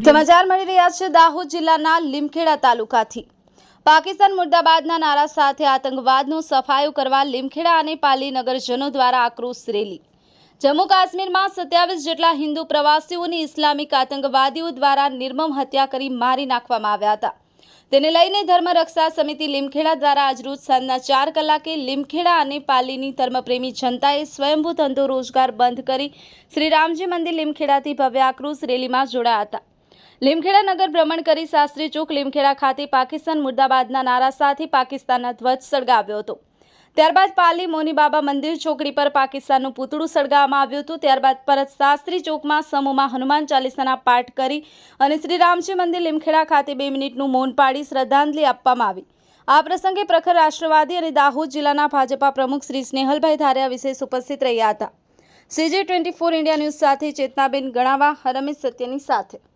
સમાચાર મળી રહ્યા છે દાહોદ જિલ્લાના લીમખેડા તાલુકાથી. પાકિસ્તાન મુર્દાબાદના નારા સાથે આતંકવાદનો સફાયો કરવા લીમખેડા અને પાલી નગરજનો દ્વારા આક્રોશ રેલી. જમ્મુ કાશ્મીરમાં સત્યાવીસ જેટલા હિન્દુ પ્રવાસીઓની ઇસ્લામિક આતંકવાદીઓ દ્વારા નિર્મમ હત્યા કરી મારી નાખવામાં આવ્યા હતા. તેને લઈને ધર્મ રક્ષા સમિતિ લીમખેડા દ્વારા આજરોજ સાંજના ચાર કલાકે લીમખેડા અને પાલીની ધર્મપ્રેમી જનતાએ સ્વયંભૂ ધંધો રોજગાર બંધ કરી શ્રી રામજી મંદિર લીમખેડાથી ભવ્ય આક્રોશ રેલીમાં જોડાયા હતા. લીમખેડા નગર ભ્રમણ કરી શાસ્ત્રી ચોક લીમખેડા ખાતે પાકિસ્તાન મુર્દાબાદના નારા સાથે પાકિસ્તાનના ધ્વજ સળગાવ્યો હતો. ત્યારબાદ પાલી મોની બાબા મંદિર ચોકડી પર પાકિસ્તાનનું પૂતળું સળગાવવામાં આવ્યું હતું. ત્યારબાદ પરત શાસ્ત્રી ચોકમાં સમૂહમાં હનુમાન ચાલીસાના પાઠ કરી અને શ્રી રામજી મંદિર લીમખેડા ખાતે બે મિનિટનું મૌન પાડી શ્રદ્ધાંજલિ આપવામાં આવી. આ પ્રસંગે પ્રખર રાષ્ટ્રવાદી અને દાહોદ જિલ્લાના ભાજપા પ્રમુખ શ્રી સ્નેહલભાઈ ધારિયા વિશેષ ઉપસ્થિત રહ્યા હતા. CJ twenty four India news સાથે ચેતનાબેન ગણાવા હરમેશ સત્યની સાથે.